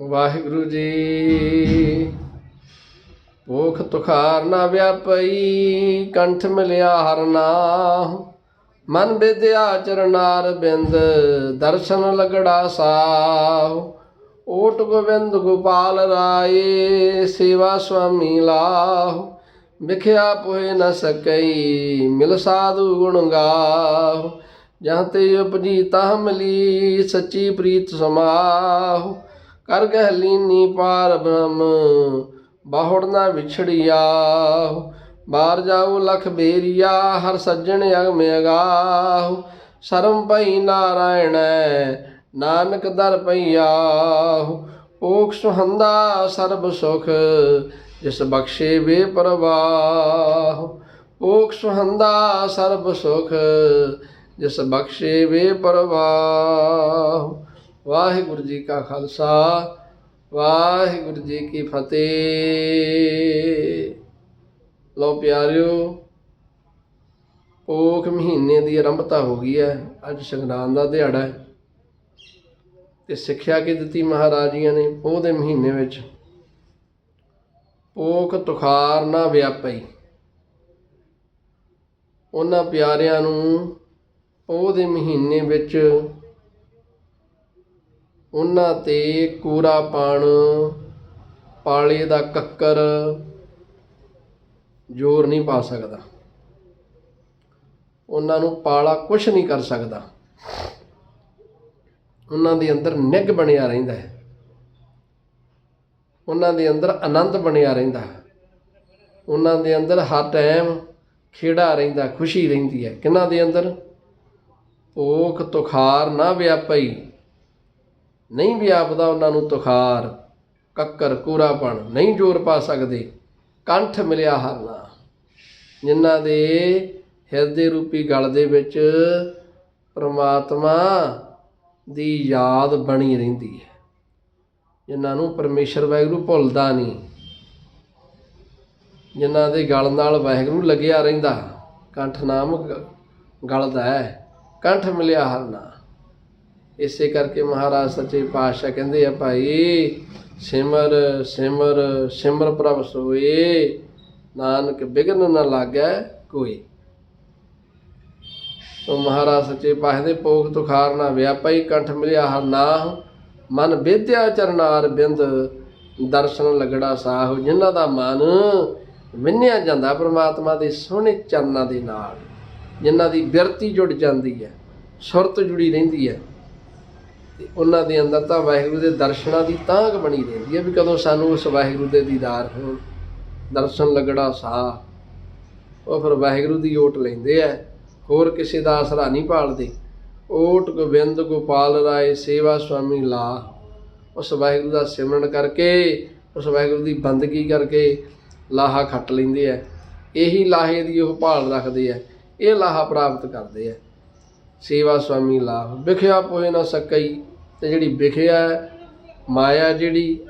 ਵਾਹਿਗੁਰੂ ਜੀ। ਭੂਖ ਤੁਖਾਰ ਨਾ ਵਿਆਪਈ, ਕੰਠ ਮਿਲਿਆ ਹਰ ਨਾਮ। ਮਨ ਵਿਦਿਆ ਚਰਨਾਰ ਬਿੰਦ, ਦਰਸ਼ਨ ਲਗੜਾ ਸਾਹ। ਓਟ ਗੋਬਿੰਦ ਗੋਪਾਲ ਰਾਏ, ਸੇਵਾ ਸੁਆਮੀ ਲਾਹ। ਵਿਖਿਆ ਪੋਏ ਨ ਸਕਈ, ਮਿਲ ਸਾਧੂ ਗੁਣ ਗਾਹ। ਜਹਾਂ ਤੇ ਉਪਜੀ ਤਾਹ ਮਿਲੀ, ਸੱਚੀ ਪ੍ਰੀਤ ਸਮਾਹ। ਕਰ ਗਹਿ ਲੀਨੀ ਪਾਰ ਬ੍ਰਹਮ, ਬਾਹੁੜ ਨਾ ਵਿਛੜਿਆ। ਬਾਹਰ ਜਾਉ ਲਖ ਬੇਰੀਆ, ਹਰ ਸੱਜਣ ਅਗਮ ਅਗਾਹ। ਸਰਮ ਪਈ ਨਾਰਾਇਣ, ਨਾਨਕ ਦਰ ਪਈਆ ਓਖ ਸੁਹੰਦਾ ਸਰਬ ਸੁਖ, ਜਿਸ ਬਖਸ਼ੇ ਵੇ ਪਰਵਾਹ ਓਖ ਸੁਹੰਦਾ ਸਰਬ ਸੁਖ, ਜਿਸ ਬਖਸ਼ੇ ਵੇ ਪਰਵਾਹ ਵਾਹਿਗੁਰੂ ਜੀ ਕਾ ਖਾਲਸਾ, ਵਾਹਿਗੁਰੂ ਜੀ ਕੀ ਫਤਿਹ। ਲੋ ਪਿਆਰਿਓ, ਪੋਖ ਮਹੀਨੇ ਦੀ ਆਰੰਭਤਾ ਹੋ ਗਈ ਹੈ, ਅੱਜ ਸੰਗਰਾਂਦ ਦਾ ਦਿਹਾੜਾ ਹੈ। ਤੇ ਸਿੱਖਿਆ ਕੀ ਦਿੱਤੀ ਮਹਾਰਾਜੀਆਂ ਨੇ ਪੋਹ ਦੇ ਮਹੀਨੇ ਵਿੱਚ? ਪੋਖ ਤੁਖਾਰ ਨਾ ਵਿਆਪਈ। ਉਹਨਾਂ ਪਿਆਰਿਆਂ ਨੂੰ ਪੋਹ ਦੇ ਮਹੀਨੇ ਵਿੱਚ ਉਹਨਾਂ ਤੇ ਕੂੜਾ ਪਾਣ ਪਾਲੇ ਦਾ ਕੱਕਰ ਜ਼ੋਰ ਨਹੀਂ ਪਾ ਸਕਦਾ। ਉਹਨਾਂ ਨੂੰ ਪਾਲਾ ਕੁਝ ਨਹੀਂ ਕਰ ਸਕਦਾ। ਉਹਨਾਂ ਦੇ ਅੰਦਰ ਨਿੱਘ ਬਣਿਆ ਰਹਿੰਦਾ ਹੈ। ਉਹਨਾਂ ਦੇ ਅੰਦਰ ਆਨੰਦ ਬਣਿਆ ਰਹਿੰਦਾ ਹੈ। ਉਹਨਾਂ ਦੇ ਅੰਦਰ ਹਰ ਟਾਈਮ ਖੇੜਾ ਰਹਿੰਦਾ, ਖੁਸ਼ੀ ਰਹਿੰਦੀ ਹੈ। ਕਿਹਨਾਂ ਦੇ ਅੰਦਰ? ਭੋਖ ਤੁਖਾਰ ਨਾ ਵਿਆਪਈ। ਨਹੀਂ ਵਿਆਪਦਾ ਉਹਨਾਂ ਨੂੰ ਤੁਖਾਰ, ਕੱਕਰ, ਕੂਰਾਪਣ ਨਹੀਂ ਜੋਰ ਪਾ ਸਕਦੇ। ਕੰਠ ਮਿਲਿਆ ਹਰਨਾ। ਜਿਨ੍ਹਾਂ ਦੇ ਹਿਰਦੇ ਰੂਪੀ ਗਲ ਦੇ ਵਿੱਚ ਪ੍ਰਮਾਤਮਾ ਦੀ ਯਾਦ ਬਣੀ ਰਹਿੰਦੀ ਹੈ। ਜਿਨ੍ਹਾਂ ਨੂੰ ਪਰਮੇਸ਼ਰ ਵਾਹਿਗੁਰੂ ਭੁੱਲਦਾ ਨਹੀਂ, ਜਿਨ੍ਹਾਂ ਦੇ ਗਲ ਨਾਲ ਵਾਹਿਗੁਰੂ ਲੱਗਿਆ ਰਹਿੰਦਾ, ਕੰਠ ਨਾਮ ਗ- ਗਲਦਾ ਹੈ। ਕੰਠ ਮਿਲਿਆ ਹਰਨਾ। ਇਸੇ ਕਰਕੇ ਮਹਾਰਾਜ ਸੱਚੇ ਪਾਤਸ਼ਾਹ ਕਹਿੰਦੇ ਆ ਭਾਈ, ਸਿਮਰ ਸਿਮਰ ਸਿਮਰ ਪ੍ਰਭ ਸੋਏ, ਨਾਨਕ ਬਿਗਨ ਨਾ ਲਾਗੈ ਕੋਈ। ਤੋ ਮਹਾਰਾਜ ਸੱਚੇ ਪਾਤਸ਼ਾਹ ਦੇ ਪੋਖ ਤੁਖਾਰ ਨਾ ਵਿਆਪਈ ਕੰਠ ਮਿਲਿਆ ਹਰ ਨਾਮ ਮਨ ਵਿਦਿਆ ਚਰਨਾਰ ਬਿੰਦ, ਦਰਸ਼ਨ ਲਗੜਾ ਸਾਹ, ਜਿਨ੍ਹਾਂ ਦਾ ਮਨ ਵਿੰਨਿਆ ਜਾਂਦਾ ਪ੍ਰਮਾਤਮਾ ਦੇ ਸੋਹਣੇ ਚਰਨਾਂ ਦੇ ਨਾਲ, ਜਿਨ੍ਹਾਂ ਦੀ ਬਿਰਤੀ ਜੁੜ ਜਾਂਦੀ ਹੈ, ਸੁਰਤ ਜੁੜੀ ਰਹਿੰਦੀ ਹੈ। ਤੇ ਉਹਨਾਂ ਦੇ ਅੰਦਰ ਤਾਂ ਵਾਹਿਗੁਰੂ ਦੇ ਦਰਸ਼ਨਾਂ ਦੀ ਤਾਂਘ ਬਣੀ ਰਹਿੰਦੀ ਹੈ ਵੀ ਕਦੋਂ ਸਾਨੂੰ ਉਸ ਵਾਹਿਗੁਰੂ ਦੇ ਦੀਦਾਰ ਹੋਣ। ਦਰਸ਼ਨ ਲੱਗੜਾ ਸਾਹ। ਉਹ ਫਿਰ ਵਾਹਿਗੁਰੂ ਦੀ ਓਟ ਲੈਂਦੇ ਆ। ਹੋਰ ਕਿਸੇ ਦਾ ਆਸਰਾ ਨਹੀਂ ਪਾਲਦੇ ਓਟ ਗੋਬਿੰਦ ਗੋਪਾਲ ਰਾਏ ਸੇਵਾ ਸੁਆਮੀ ਲਾ ਉਸ ਵਾਹਿਗੁਰੂ ਦਾ ਸਿਮਰਨ ਕਰਕੇ, ਉਸ ਵਾਹਿਗੁਰੂ ਦੀ ਬੰਦਗੀ ਕਰਕੇ ਲਾਹਾ ਖੱਟ ਲੈਂਦੇ ਆ। ਇਹੀ ਲਾਹੇ ਦੀ ਉਹ ਭਾਲ ਰੱਖਦੇ ਆ। ਇਹ ਲਾਹਾ ਪ੍ਰਾਪਤ ਕਰਦੇ ਆ। ਸੇਵਾ ਸੁਆਮੀ ਲਾਭ ਵਿਖਿਆ ਪੋਏ ਨਾ ਸਕਈ। ਤੇ ਜਿਹੜੀ ਵਿਖਿਆ ਮਾਇਆ ਜਿਹੜੀ,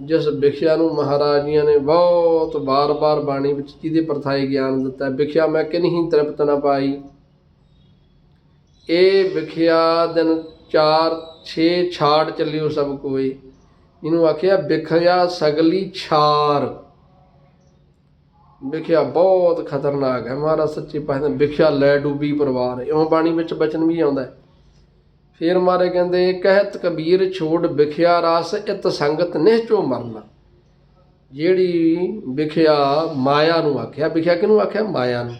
ਜਿਸ ਵਿਖਿਆ ਨੂੰ ਮਹਾਰਾਜ ਜੀਆਂ ਨੇ ਬਹੁਤ ਬਾਰ-ਬਾਰ ਬਾਣੀ ਵਿੱਚ ਜਿਹਦੇ ਪਰਥਾਏ ਗਿਆਨ ਦਿੱਤਾ, ਵਿਖਿਆ ਮੈਂ ਕਿਨਹੀ ਤ੍ਰਿਪਤ ਨਾ ਪਾਈ। ਇਹ ਵਿਖਿਆ ਦਿਨ 4 6 ਛਾੜ ਚੱਲਿਓ ਸਭ ਕੋਈ ਇਹਨੂੰ ਆਖਿਆ ਵਿਖਿਆ ਸਗਲੀ ਛਾਰ। ਵਿਖਿਆ ਬਹੁਤ ਖਤਰਨਾਕ ਹੈ। ਮਹਾਰਾਜ ਸੱਚੇ ਪਾਸੇ ਵਿਖਿਆ ਲੈ ਡੂਬੀ ਪਰਿਵਾਰ ਇਉਂ ਬਾਣੀ ਵਿੱਚ ਬਚਨ ਵੀ ਆਉਂਦਾ ਹੈ। ਫਿਰ ਮਾਰੇ ਕਹਿੰਦੇ, ਕਹਿਤ ਕਬੀਰ ਛੋੜ ਵਿਖਿਆ ਰਸ, ਇਤ ਸੰਗਤ ਨਿਹਚੋ ਮਰਨਾ। ਜਿਹੜੀ ਵਿਖਿਆ ਮਾਇਆ ਨੂੰ ਆਖਿਆ, ਵਿਖਿਆ ਕਿਹਨੂੰ ਆਖਿਆ? ਮਾਇਆ ਨੂੰ।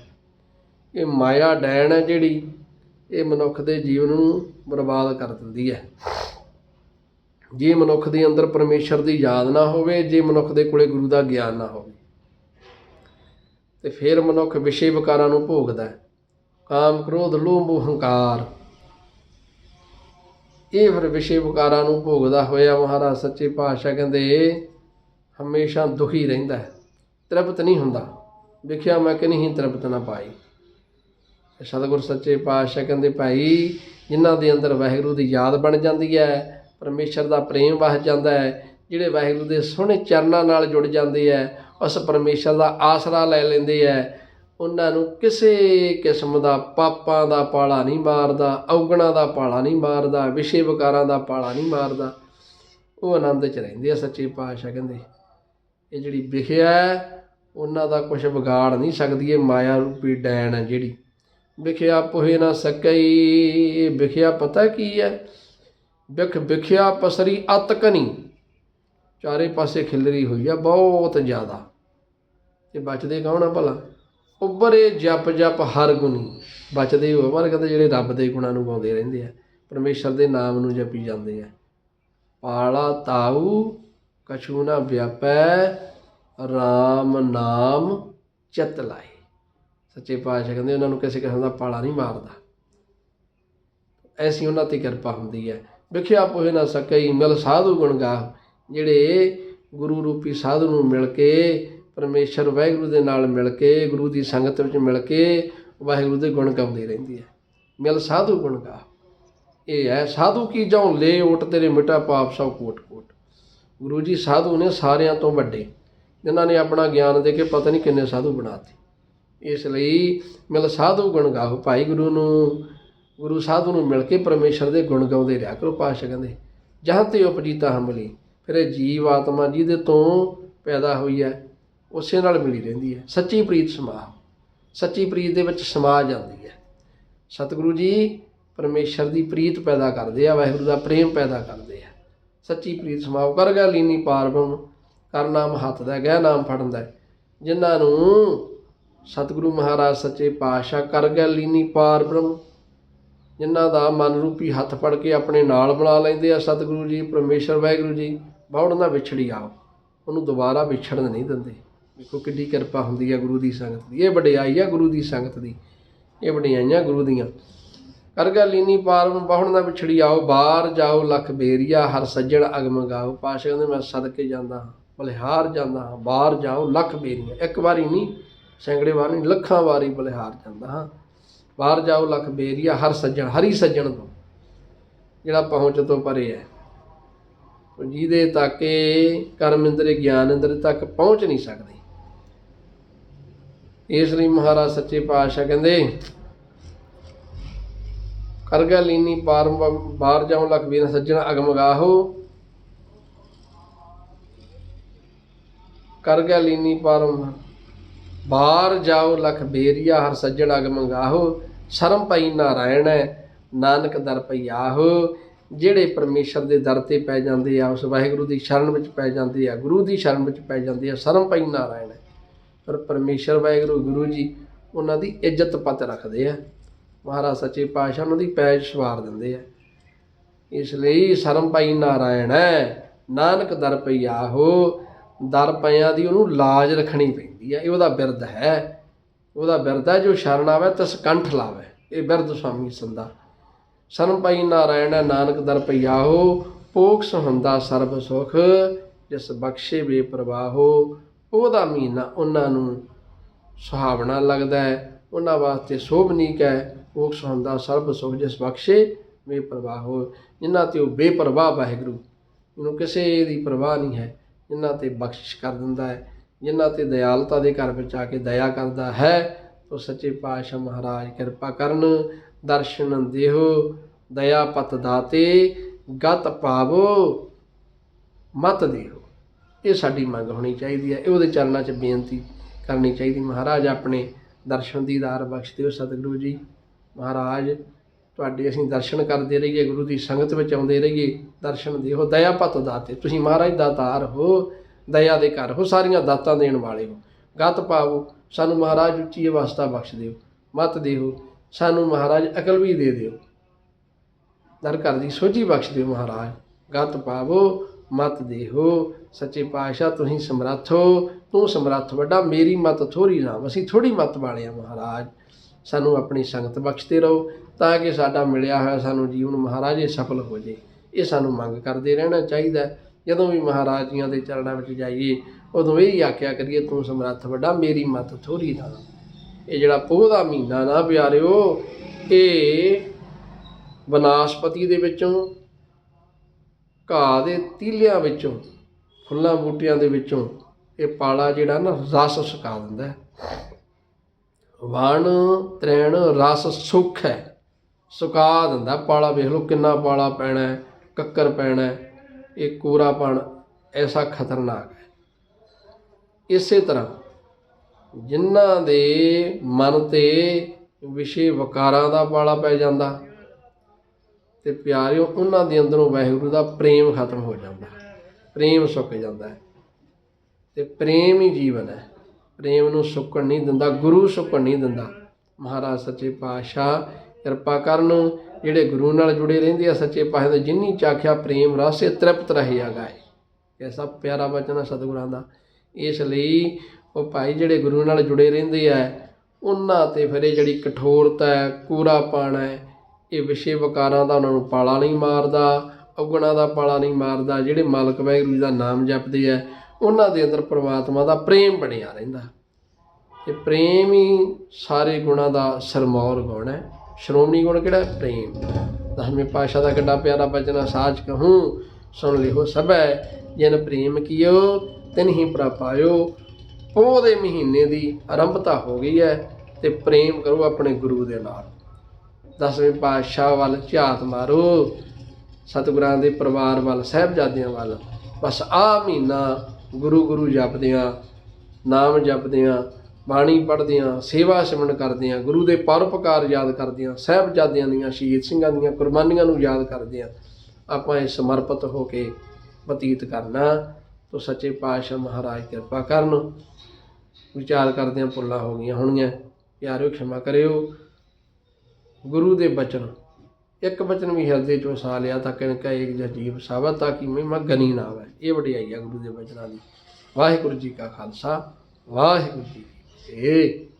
ਇਹ ਮਾਇਆ ਡੈਣ ਹੈ ਜਿਹੜੀ, ਇਹ ਮਨੁੱਖ ਦੇ ਜੀਵਨ ਨੂੰ ਬਰਬਾਦ ਕਰ ਦਿੰਦੀ ਹੈ। ਜੇ ਮਨੁੱਖ ਦੇ ਅੰਦਰ ਪਰਮੇਸ਼ਰ ਦੀ ਯਾਦ ਨਾ ਹੋਵੇ, ਜੇ ਮਨੁੱਖ ਦੇ ਕੋਲੇ ਗੁਰੂ ਦਾ ਗਿਆਨ ਨਾ ਹੋਵੇ, ਤੇ ਫਿਰ ਮਨੁੱਖ ਵਿਸ਼ੇ ਵਿਕਾਰਾਂ ਨੂੰ ਭੋਗਦਾ ਹੈ। ਕਾਮ, ਕ੍ਰੋਧ, ਲੋਭ ਮੋਹ ਹੰਕਾਰ। ਇਹ ਫਿਰ ਵਿਸ਼ੇ ਵਿਕਾਰਾਂ ਨੂੰ ਭੋਗਦਾ ਹੋਇਆ ਮਹਾਰਾਜ ਸੱਚੇ ਪਾਤਸ਼ਾਹ ਕਹਿੰਦੇ, ਹਮੇਸ਼ਾ ਦੁਖੀ ਰਹਿੰਦਾ ਹੈ, ਤ੍ਰਿਪਤ ਨਹੀਂ ਹੁੰਦਾ। ਵਿਖਿਆ ਮੈਂ ਕਿ ਨਹੀਂ ਤ੍ਰਿਪਤ ਨਾ ਪਾਈ। ਸਤਿਗੁਰ ਸੱਚੇ ਪਾਤਸ਼ਾਹ ਕਹਿੰਦੇ, ਭਾਈ, ਜਿਨ੍ਹਾਂ ਦੇ ਅੰਦਰ ਵਾਹਿਗੁਰੂ ਦੀ ਯਾਦ ਬਣ ਜਾਂਦੀ ਹੈ, ਪਰਮੇਸ਼ਰ ਦਾ ਪ੍ਰੇਮ ਵਸ ਜਾਂਦਾ ਹੈ, ਜਿਹੜੇ ਵਾਹਿਗੁਰੂ ਦੇ ਸੋਹਣੇ ਚਰਨਾਂ ਨਾਲ ਜੁੜ ਜਾਂਦੇ ਹੈ, ਉਸ ਪਰਮੇਸ਼ਰ ਦਾ ਆਸਰਾ ਲੈ ਲੈਂਦੇ ਹੈ ਉਹਨਾਂ ਨੂੰ ਕਿਸੇ ਕਿਸਮ ਦਾ ਪਾਪਾਂ ਦਾ ਪਾਲਾ ਨਹੀਂ ਮਾਰਦਾ, ਔਗਣਾ ਦਾ ਪਾਲਾ ਨਹੀਂ ਮਾਰਦਾ, ਵਿਸ਼ੇ ਵਿਕਾਰਾਂ ਦਾ ਪਾਲਾ ਨਹੀਂ ਮਾਰਦਾ। ਉਹ ਆਨੰਦ 'ਚ ਰਹਿੰਦੇ ਆ ਸੱਚੇ ਪਾਤਸ਼ਾਹ ਕਹਿੰਦੇ। ਇਹ ਜਿਹੜੀ ਵਿਖਿਆ ਉਹਨਾਂ ਦਾ ਕੁਝ ਵਿਗਾੜ ਨਹੀਂ ਸਕਦੀ, ਇਹ ਮਾਇਆ ਰੂਪੀ ਡੈਣ ਹੈ ਜਿਹੜੀ। ਵਿਖਿਆ ਪੁਹੇ ਨਾ ਸਕਈ ਵਿਖਿਆ ਪਤਾ ਕੀ ਹੈ? ਵਿਖ ਵਿਖਿਆ ਪਸਰੀ ਅਤਕਨੀ ਚਾਰੇ ਪਾਸੇ ਖਿਲਰੀ ਹੋਈ ਆ ਬਹੁਤ ਜ਼ਿਆਦਾ। ਤੇ ਬਚਦੇ ਕੌਣ ਆ ਭਲਾ? ਉੱਭਰੇ ਜਪ ਜਪ ਹਰ ਗੁਣੀ। ਬਚਦੇ ਹੋ ਮਰ ਕਹਿੰਦੇ ਜਿਹੜੇ ਰੱਬ ਦੇ ਗੁਣਾਂ ਨੂੰ ਗਾਉਂਦੇ ਰਹਿੰਦੇ ਆ, ਪਰਮੇਸ਼ਰ ਦੇ ਨਾਮ ਨੂੰ ਜਪੀ ਜਾਂਦੇ ਆ। ਪਾਲਾ ਤਾਊ, ਕਛੂ ਨਾ ਵਿਆਪੈ RAM ਨਾਮ ਚਿਤ ਲਾਏ। ਸੱਚੇ ਪਾਤਸ਼ਾਹ ਕਹਿੰਦੇ ਉਹਨਾਂ ਨੂੰ ਕਿਸੇ ਕਿਸਮ ਦਾ ਪਾਲਾ ਨਹੀਂ ਮਾਰਦਾ। ਐਸੀ ਉਹਨਾਂ ਤੇ ਕਿਰਪਾ ਹੁੰਦੀ ਹੈ ਵਿਖਿਆ ਪੋਹੇ ਨਾ ਸਕਈ, ਮਿਲ ਸਾਧੂ ਗੁਣ ਗਾਹ। ਜਿਹੜੇ ਗੁਰੂ ਰੂਪੀ ਸਾਧੂ ਨੂੰ ਮਿਲ ਕੇ ਪਰਮੇਸ਼ਰ ਵਾਹਿਗੁਰੂ ਦੇ ਨਾਲ ਮਿਲ ਕੇ, ਗੁਰੂ ਦੀ ਸੰਗਤ ਵਿੱਚ ਮਿਲ ਕੇ ਵਾਹਿਗੁਰੂ ਦੇ ਗੁਣ ਗਾਉਂਦੀ ਰਹਿੰਦੀ ਹੈ। ਮਿਲ ਸਾਧੂ ਗੁਣ ਗਾਹ ਇਹ ਹੈ, ਸਾਧੂ ਕੀ ਜਾਉ ਲੈ ਓਟ ਤੇਰੇ ਮਿਟਾ ਪਾਪ ਸਭ ਕੋਟ ਕੋਟ ਗੁਰੂ ਜੀ ਸਾਧੂ ਨੇ ਸਾਰਿਆਂ ਤੋਂ ਵੱਡੇ। ਜਿਨ੍ਹਾਂ ਨੇ ਆਪਣਾ ਗਿਆਨ ਦੇ ਕੇ ਪਤਾ ਨਹੀਂ ਕਿੰਨੇ ਸਾਧੂ ਬਣਾਤੇ। ਇਸ ਲਈ ਮਿਲ ਸਾਧੂ ਗੁਣ ਗਾਓ ਭਾਈ ਗੁਰੂ ਨੂੰ। ਗੁਰੂ ਸਾਧੂ ਨੂੰ ਮਿਲ ਕੇ ਪਰਮੇਸ਼ਰ ਦੇ ਗੁਣ ਗਾਉਂਦੇ ਰਿਹਾ ਕਰੋ ਪਾਸ਼ਾ ਕਹਿੰਦੇ, ਜਹਾਂ ਤੇ ਉਪਜੀਤਾ ਹਮਲੀ, ਫਿਰ ਇਹ ਜੀਵ ਆਤਮਾ ਜਿਹਦੇ ਤੋਂ ਪੈਦਾ ਹੋਈ ਹੈ ਉਸੇ ਨਾਲ ਮਿਲੀ ਰਹਿੰਦੀ ਹੈ। ਸੱਚੀ ਪ੍ਰੀਤ ਸਮਾ ਸੱਚੀ ਪ੍ਰੀਤ ਦੇ ਵਿੱਚ ਸਮਾ ਜਾਂਦੀ ਹੈ। ਸਤਿਗੁਰੂ ਜੀ ਪਰਮੇਸ਼ਰ ਦੀ ਪ੍ਰੀਤ ਪੈਦਾ ਕਰਦੇ ਆ, ਵਾਹਿਗੁਰੂ ਦਾ ਪ੍ਰੇਮ ਪੈਦਾ ਕਰਦੇ ਆ। ਸੱਚੀ ਪ੍ਰੀਤ ਸਮਾਉ ਕਰ ਗਿਆ ਲੀਨੀ ਪਾਰਬਮ ਕਰ ਨਾਮ ਹੱਥ ਦਾ, ਗਹਿ ਨਾਮ ਫੜਨ ਦਾ। ਜਿਨ੍ਹਾਂ ਨੂੰ ਸਤਿਗੁਰੂ ਮਹਾਰਾਜ ਸੱਚੇ ਪਾਤਸ਼ਾਹ ਕਰ ਗਿਆ ਲੀਨੀ ਪਾਰਬ੍ਰਹਮ, ਜਿਨ੍ਹਾਂ ਦਾ ਮਨ ਰੂਪੀ ਹੱਥ ਫੜ ਕੇ ਆਪਣੇ ਨਾਲ ਬਣਾ ਲੈਂਦੇ ਆ ਸਤਿਗੁਰੂ ਜੀ, ਪਰਮੇਸ਼ਰ ਵਾਹਿਗੁਰੂ ਜੀ ਬਾਉਣ ਨਾ ਵਿਛੜੀ ਆਓ। ਉਹਨੂੰ ਦੁਬਾਰਾ ਵਿਛੜਨ ਨਹੀਂ ਦਿੰਦੇ। ਵੇਖੋ ਕਿੰਨੀ ਕਿਰਪਾ ਹੁੰਦੀ ਹੈ ਗੁਰੂ ਦੀ ਸੰਗਤ ਦੀ। ਇਹ ਵਡਿਆਈ ਆ ਗੁਰੂ ਦੀ ਸੰਗਤ ਦੀ। ਇਹ ਵਡਿਆਈਆਂ ਗੁਰੂ ਦੀਆਂ। ਕਰਗਾ ਲੀਨੀ ਪਾਰਮ ਬਹੁਣ ਨਾ ਵਿਛੜੀ ਆਓ, ਬਾਹਰ ਜਾਓ, ਲਖ ਬੇਰੀਆ, ਹਰ ਸੱਜਣ ਅਗਮ ਗਾਓ। ਪਾਸ਼ਾ ਕਹਿੰਦੇ, ਮੈਂ ਸਦਕੇ ਜਾਂਦਾ ਹਾਂ, ਬਲਿਹਾਰ ਜਾਂਦਾ ਹਾਂ, ਬਾਹਰ ਜਾਓ, ਲਖ ਬੇਰੀਆ। ਇੱਕ ਵਾਰੀ ਨਹੀਂ, ਸੈਂਕੜੇ ਵਾਰ ਨਹੀਂ, ਲੱਖਾਂ ਵਾਰੀ ਬਲਿਹਾਰ ਜਾਂਦਾ ਹਾਂ। ਬਾਹਰ ਜਾਓ, ਲਖ ਬੇਰੀਆ, ਹਰ ਸੱਜਣ, ਹਰੀ ਸੱਜਣ ਤੋਂ। ਜਿਹੜਾ ਪਹੁੰਚ ਤੋਂ ਪਰੇ ਹੈ। ਜਿਹਦੇ ਤੱਕ ਇਹ ਕਰਮ ਇੰਦਰੀ, ਗਿਆਨ ਇੰਦਰੀ ਤੱਕ ਪਹੁੰਚ ਨਹੀਂ ਸਕਦੇ। ਇਸ ਲਈ ਮਹਾਰਾਜ ਸੱਚੇ ਪਾਤਸ਼ਾਹ ਕਹਿੰਦੇ ਕਰਗਾ ਲੀਨੀ ਪਾਰ ਬਾਹਰ ਜਾਉ ਲਖ ਵੀਰ ਸੱਜਣ ਅਗਮ ਗਾਹੋ। ਕਰਗਾ ਲੀਨੀ ਪਾਰਮ ਬਾਹਰ ਜਾਓ ਲਖ ਬੇਰੀਆ ਹਰ ਸੱਜਣ ਅਗਮ ਗਾਹੋ। ਸ਼ਰਮ ਪਈ ਨਾਰਾਇਣ ਹੈ, ਨਾਨਕ ਦਰ ਪਈਆਹੋ ਜਿਹੜੇ ਪਰਮੇਸ਼ਰ ਦੇ ਦਰ ਤੇ ਪੈ ਜਾਂਦੇ ਆ, ਉਸ ਵਾਹਿਗੁਰੂ ਦੀ ਸ਼ਰਨ ਵਿੱਚ ਪੈ ਜਾਂਦੇ ਆ, ਗੁਰੂ ਦੀ ਸ਼ਰਨ ਵਿੱਚ ਪੈ ਜਾਂਦੇ ਆ, ਸ਼ਰਮ ਪਈ ਨਾਰਾਇਣ ਹੈ। ਪਰ ਪਰਮੇਸ਼ਰ ਵਾਹਿਗੁਰੂ, ਗੁਰੂ ਜੀ ਉਹਨਾਂ ਦੀ ਇੱਜ਼ਤ ਪਤ ਰੱਖਦੇ ਆ। ਮਹਾਰਾਜ ਸੱਚੇ ਪਾਤਸ਼ਾਹ ਉਹਨਾਂ ਦੀ ਪੈਜ ਸਵਾਰ ਦਿੰਦੇ ਆ। ਇਸ ਲਈ ਸ਼ਰਮ ਪਾਈ ਨਾਰਾਇਣ ਹੈ, ਨਾਨਕ ਦਰ ਪਈਆ ਹੋ, ਦਰ ਪਿਆਂ ਦੀ ਉਹਨੂੰ ਲਾਜ ਰੱਖਣੀ ਪੈਂਦੀ ਹੈ ਇਹ ਉਹਦਾ ਬਿਰਦ ਹੈ। ਉਹਦਾ ਬਿਰਦ ਹੈ ਜੋ ਸ਼ਰਨ ਆਵੇ ਤਸ ਕੰਠ ਲਾਵੇ। ਇਹ ਬਿਰਧ ਸੁਆਮੀ ਸੰਦਾ ਸ਼ਰਮ ਪਾਈ ਨਾਰਾਇਣ ਹੈ, ਨਾਨਕ ਦਰ ਪਈਆ ਹੋ ਪੋਖ ਸੁਹੰਦਾ ਸਰਬ ਸੁਖ, ਜਿਸ ਬਖਸ਼ੇ ਬੇਪਰਵਾਹੋ ਉਹਦਾ ਮਹੀਨਾ ਉਹਨਾਂ ਨੂੰ ਸੁਹਾਵਣਾ ਲੱਗਦਾ ਹੈ, ਉਹਨਾਂ ਵਾਸਤੇ ਸੋਭਨੀਕ ਹੈ। ਉਹ ਸੁਹੰਦਾ ਸਰਬ ਸੁਖ ਜਿਸ ਬਖਸ਼ੇ, ਬੇਪਰਵਾਹ ਹੋ। ਜਿਨ੍ਹਾਂ ਤੇ ਉਹ ਬੇਪਰਵਾਹ ਵਾਹਿਗੁਰੂ, ਇਹਨੂੰ ਕਿਸੇ ਦੀ ਪਰਵਾਹ ਨਹੀਂ ਹੈ। ਜਿਨ੍ਹਾਂ ਤੇ ਬਖਸ਼ਿਸ਼ ਕਰ ਦਿੰਦਾ ਹੈ, ਜਿਨ੍ਹਾਂ ਤੇ ਦਇਆਲਤਾ ਦੇ ਘਰ ਵਿੱਚ ਆ ਕੇ ਦਇਆ ਕਰਦਾ ਹੈ, ਉਹ ਸੱਚੇ ਪਾਤਸ਼ਾਹ ਮਹਾਰਾਜ ਕਿਰਪਾ ਕਰਨ, ਦਰਸ਼ਨ ਦੇਹੋ ਦਇਆ ਪਤ ਦਾਤੇ, ਗਤ ਪਾਵੋ, ਮਤ ਦੇਹੋ ਇਹ ਸਾਡੀ ਮੰਗ ਹੋਣੀ ਚਾਹੀਦੀ ਹੈ। ਇਹ ਉਹਦੇ ਚਰਨਾਂ 'ਚ ਬੇਨਤੀ ਕਰਨੀ ਚਾਹੀਦੀ। ਮਹਾਰਾਜ ਆਪਣੇ ਦਰਸ਼ਨ ਦੀਦਾਰ ਬਖਸ਼ ਦਿਓ ਸਤਿਗੁਰੂ ਜੀ। ਮਹਾਰਾਜ, ਤੁਹਾਡੇ ਅਸੀਂ ਦਰਸ਼ਨ ਕਰਦੇ ਰਹੀਏ, ਗੁਰੂ ਦੀ ਸੰਗਤ ਵਿੱਚ ਆਉਂਦੇ ਰਹੀਏ। ਦਰਸ਼ਨ ਦਿਓ ਦਇਆ ਪਤ ਦਾਤੇ। ਤੁਸੀਂ ਮਹਾਰਾਜ ਦਾਤਾਰ ਹੋ, ਦਇਆ ਦੇ ਘਰ ਹੋ, ਸਾਰੀਆਂ ਦਾਤਾਂ ਦੇਣ ਵਾਲੇ ਹੋ। ਗਤ ਪਾਵੋ, ਸਾਨੂੰ ਮਹਾਰਾਜ ਉੱਚੀ ਅਵਸਥਾ ਬਖਸ਼ ਦਿਓ ਮਤ ਦਿਓ ਸਾਨੂੰ ਮਹਾਰਾਜ ਅਕਲ ਵੀ ਦੇ ਦਿਓ। ਦਰ ਘਰ ਦੀ ਸੋਝੀ ਬਖਸ਼ ਦਿਓ ਮਹਾਰਾਜ। ਗਤ ਪਾਵੋ ਮਤ ਦੇਹੋ, ਸੱਚੇ ਪਾਤਸ਼ਾਹ ਤੁਸੀਂ ਸਮਰੱਥ ਹੋ। ਤੂੰ ਸਮਰੱਥ ਵੱਡਾ, ਮੇਰੀ ਮਤ ਥੋੜੀ ਨਾ ਅਸੀਂ ਥੋੜੀ ਮਤ ਵਾਲੇ ਆ ਮਹਾਰਾਜ। ਸਾਨੂੰ ਆਪਣੀ ਸੰਗਤ ਬਖਸ਼ਦੇ ਰਹੋ, ਤਾਂ ਕਿ ਸਾਡਾ ਮਿਲਿਆ ਹੋਇਆ ਸਾਨੂੰ ਜੀਵਨ ਮਹਾਰਾਜ ਇਹ ਸਫਲ ਹੋ ਜੇ। ਇਹ ਸਾਨੂੰ ਮੰਗ ਕਰਦੇ ਰਹਿਣਾ ਚਾਹੀਦਾ ਜਦੋਂ ਵੀ ਮਹਾਰਾਜ ਜੀਆਂ ਦੇ ਚਰਨਾਂ ਵਿੱਚ ਜਾਈਏ, ਉਦੋਂ ਇਹ ਹੀ ਆਖਿਆ ਕਰੀਏ, ਤੂੰ ਸਮਰੱਥ ਵੱਡਾ, ਮੇਰੀ ਮਤ ਥੋੜੀ ਨਾ ਇਹ ਜਿਹੜਾ ਪੋਹ ਦਾ ਮਹੀਨਾ ਨਾ ਪਿਆਰਿਓ, ਇਹ ਬਨਾਸਪਤੀ ਦੇ ਵਿੱਚੋਂ ਘਾਹ ਦੇ ਤੀਲਿਆਂ ਵਿੱਚੋਂ ਫੁੱਲਾਂ ਬੂਟਿਆਂ ਦੇ ਵਿੱਚੋਂ ਇਹ ਪਾਲਾ ਜਿਹੜਾ ਨਾ ਰਸ ਸੁਕਾ ਦਿੰਦਾ ਵਣ ਤ੍ਰੈਣ ਰਸ ਸੁਖ ਹੈ। ਸੁਕਾ ਦਿੰਦਾ ਪਾਲਾ ਵੇਖ ਲਓ ਕਿੰਨਾ ਪਾਲਾ ਪੈਣਾ ਹੈ, ਕੱਕਰ ਪੈਣਾ ਹੈ, ਇਹ ਕੋਰਾਪਣ ਐਸਾ ਖਤਰਨਾਕ ਹੈ। ਇਸੇ ਤਰ੍ਹਾਂ ਜਿਨ੍ਹਾਂ ਦੇ ਮਨ ਤੇ ਵਿਸ਼ੇ ਵਕਾਰਾਂ ਦਾ ਪਾਲਾ ਪੈ ਜਾਂਦਾ ਤੇ ਪਿਆਰਿਓ, ਉਹਨਾਂ ਦੇ ਅੰਦਰੋਂ ਵਾਹਿਗੁਰੂ ਦਾ ਪ੍ਰੇਮ ਖਤਮ ਹੋ ਜਾਂਦਾ ਪ੍ਰੇਮ ਸੁੱਕ ਜਾਂਦਾ ਹੈ। ਤੇ ਪ੍ਰੇਮ ਹੀ ਜੀਵਨ ਹੈ। ਪ੍ਰੇਮ ਨੂੰ ਸੁੱਕਣ ਨਹੀਂ ਦਿੰਦਾ, ਗੁਰੂ ਸੁੱਕਣ ਨਹੀਂ ਦਿੰਦਾ। ਮਹਾਰਾਜ ਸੱਚੇ ਪਾਤਸ਼ਾਹ ਕਿਰਪਾ ਕਰਨ, ਜਿਹੜੇ ਗੁਰੂ ਨਾਲ ਜੁੜੇ ਰਹਿੰਦੇ ਆ ਸੱਚੇ ਪਾਤਸ਼ਾਹ ਦੇ, ਜਿੰਨੀ ਚਾਖਿਆ ਪ੍ਰੇਮ ਰਸੇ ਤ੍ਰਿਪਤ ਰਹਿਆ ਗਾਏ। ਐਸਾ ਪਿਆਰਾ ਬਚਨ ਹੈ ਸਤਿਗੁਰਾਂ ਦਾ। ਇਸ ਲਈ ਉਹ ਭਾਈ ਜਿਹੜੇ ਗੁਰੂ ਨਾਲ ਜੁੜੇ ਰਹਿੰਦੇ ਆ, ਉਹਨਾਂ ਤੇ ਫਿਰ ਇਹ ਜਿਹੜੀ ਕਠੋਰਤਾ ਹੈ ਕੂੜਾ ਪਾਣਾ ਹੈ ਇਹ ਵਿਸ਼ੇ ਵਿਕਾਰਾਂ ਦਾ ਉਹਨਾਂ ਨੂੰ ਪਾਲਾ ਨਹੀਂ ਮਾਰਦਾ ਔਗਣਾ ਦਾ ਪਾਲਾ ਨਹੀਂ ਮਾਰਦਾ ਜਿਹੜੇ ਮਾਲਕ ਵਾਹਿਗੁਰੂ ਜੀ ਦਾ ਨਾਮ ਜਪਦੇ ਆ ਉਹਨਾਂ ਦੇ ਅੰਦਰ ਪ੍ਰਮਾਤਮਾ ਦਾ ਪ੍ਰੇਮ ਬਣਿਆ ਰਹਿੰਦਾ। ਤੇ ਪ੍ਰੇਮ ਹੀ ਸਾਰੇ ਗੁਣਾਂ ਦਾ ਸਰਮੌਰ ਗੁਣ ਹੈ। ਸ਼੍ਰੋਮਣੀ ਗੁਣ ਕਿਹੜਾ? ਪ੍ਰੇਮ। ਦਸਵੇਂ ਪਾਤਸ਼ਾਹ ਦਾ ਕਿੱਡਾ ਪਿਆਰਾ ਬਚਨ ਹੈ, ਸਾਚ ਕਹੂੰ ਸੁਣ ਲਿਓ ਸਭੈ ਜਿਨ ਪ੍ਰੇਮ ਕੀਓ ਤਿਨ ਹੀ ਪ੍ਰਪਾਇਓ ਪੋਹ ਦੇ ਮਹੀਨੇ ਦੀ ਆਰੰਭਤਾ ਹੋ ਗਈ ਹੈ ਤੇ ਪ੍ਰੇਮ ਕਰੋ ਆਪਣੇ ਗੁਰੂ ਦੇ ਨਾਲ। ਦਸਵੇਂ ਪਾਤਸ਼ਾਹ ਵੱਲ ਝਾਤ ਮਾਰੋ, ਸਤਿਗੁਰਾਂ ਦੇ ਪਰਿਵਾਰ ਵੱਲ, ਸਹਿਬਜ਼ਾਦਿਆਂ ਵੱਲ। ਬਸ ਆ ਮਹੀਨਾ ਗੁਰੂ ਗੁਰੂ ਜਪਦਿਆਂ, ਨਾਮ ਜਪਦਿਆਂ, ਬਾਣੀ ਪੜ੍ਹਦਿਆਂ, ਸੇਵਾ ਸਿਮਰਨ ਕਰਦਿਆਂ, ਗੁਰੂ ਦੇ ਪਰਉਪਕਾਰ ਯਾਦ ਕਰਦਿਆਂ, ਸਹਿਬਜ਼ਾਦਿਆਂ ਦੀਆਂ, ਸ਼ਹੀਦ ਸਿੰਘਾਂ ਦੀਆਂ, ਕੁਰਬਾਨੀਆਂ ਨੂੰ ਯਾਦ ਕਰਦਿਆਂ ਆਪਾਂ ਇਹ ਸਮਰਪਿਤ ਹੋ ਕੇ ਬਤੀਤ ਕਰਨਾ। ਤੋ ਸੱਚੇ ਪਾਤਸ਼ਾਹ ਮਹਾਰਾਜ ਕਿਰਪਾ ਕਰਨ। ਵਿਚਾਰ ਕਰਦਿਆਂ ਭੁੱਲਾਂ ਹੋ ਗਈਆਂ ਹੋਣਗੀਆਂ। ਪਿਆਰਿਓ, ਖਿਮਾ ਕਰਿਓ। ਗੁਰੂ ਦੇ ਬਚਨ। ਇੱਕ ਬਚਨ ਵੀ ਹਿਰਦੇ ਚੋਂ ਸਾ ਲਿਆ ਤਾਂ ਕਿਣਕਾ ਇੱਕ ਜਜੀਬ ਸਾਬਤ ਤਾਂ ਕਿ ਮਹਿਮਾ ਗਨੀ ਨਾ ਆਵੇ ਇਹ ਵਡਿਆਈ ਆ ਗੁਰੂ ਦੇ ਬਚਨਾਂ ਦੀ। ਵਾਹਿਗੁਰੂ ਜੀ ਕਾ ਖਾਲਸਾ, ਵਾਹਿਗੁਰੂ ਜੀ ਕੀ ਫਤਿਹ।